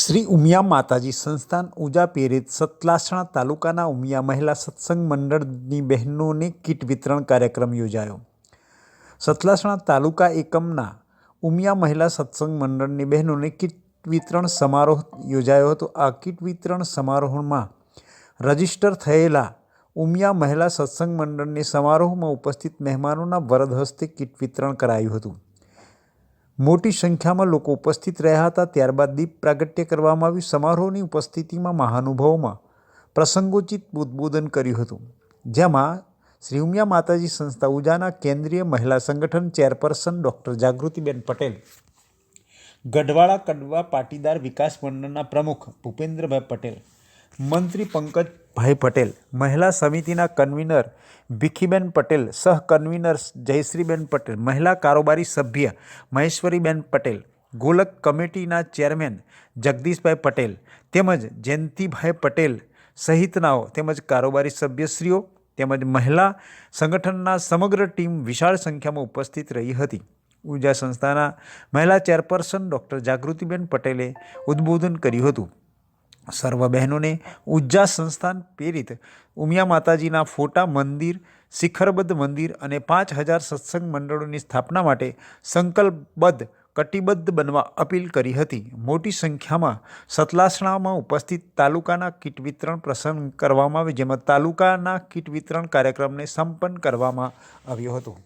શ્રી ઉમિયા માતાજી સંસ્થાન ઉજા પ્રેરિત સતલાસણા તાલુકાના ઉમિયા મહિલા સત્સંગ મંડળની બહેનોને કીટ વિતરણ કાર્યક્રમ યોજાયો. સતલાસણા તાલુકા એકમના ઉમિયા મહિલા સત્સંગ મંડળની બહેનોને કીટ વિતરણ સમારોહ યોજાયો હતો. આ કીટ વિતરણ સમારોહમાં રજિસ્ટર થયેલા ઉમિયા મહિલા સત્સંગ મંડળની સમારોહમાં ઉપસ્થિત મહેમાનોના વરદ હસ્તે કીટ વિતરણ કરાયું હતું. મોટી સંખ્યામાં લોકો ઉપસ્થિત રહ્યા હતા, ત્યારબાદ દીપ પ્રાગટ્ય કરવામાં આવ્યું. સમારોહની ઉપસ્થિતિમાં મહાનુભાવોમાં પ્રસંગોચિત ઉદ્બોધન કર્યું હતું. જેમાં શ્રી ઉમિયા માતાજી સંસ્થા ઉજાના કેન્દ્રીય મહિલા સંગઠન ચેરપર્સન ડૉક્ટર જાગૃતિબેન પટેલ, ગઢવાળા કડવા પાટીદાર વિકાસ મંડળના પ્રમુખ ભૂપેન્દ્રભાઈ પટેલ, મંત્રી પંકજભાઈ પટેલ, મહિલા સમિતિના કન્વીનર ભીખીબેન પટેલ, સહ કન્વીનર જયશ્રીબેન પટેલ, મહિલા કારોબારી સભ્ય મહેશ્વરીબેન પટેલ, ગોલક કમિટીના ચેરમેન જગદીશભાઈ પટેલ તેમજ જયંતિભાઈ પટેલ સહિતનાઓ તેમજ કારોબારી સભ્યશ્રીઓ તેમજ મહિલા સંગઠનના સમગ્ર ટીમ વિશાળ સંખ્યામાં ઉપસ્થિત રહી હતી. ઊર્જા સંસ્થાના મહિલા ચેરપર્સન ડૉક્ટર જાગૃતિબેન પટેલે ઉદ્બોધન કર્યું હતું. સર્વ બહેનોને ઉજ્જા સંસ્થાન પ્રેરિત ઉમિયા માતાજીના ફોટા મંદિર, શિખરબદ્ધ મંદિર અને પાંચ હજાર સત્સંગ મંડળોની સ્થાપના માટે સંકલ્પબદ્ધ, કટિબદ્ધ બનવા અપીલ કરી હતી. મોટી સંખ્યામાં સતલાસણામાં ઉપસ્થિત તાલુકાના કીટ વિતરણ પ્રસંગ કરવામાં આવ્યો, જેમાં તાલુકાના કીટ વિતરણ કાર્યક્રમને સંપન્ન કરવામાં આવ્યો હતો.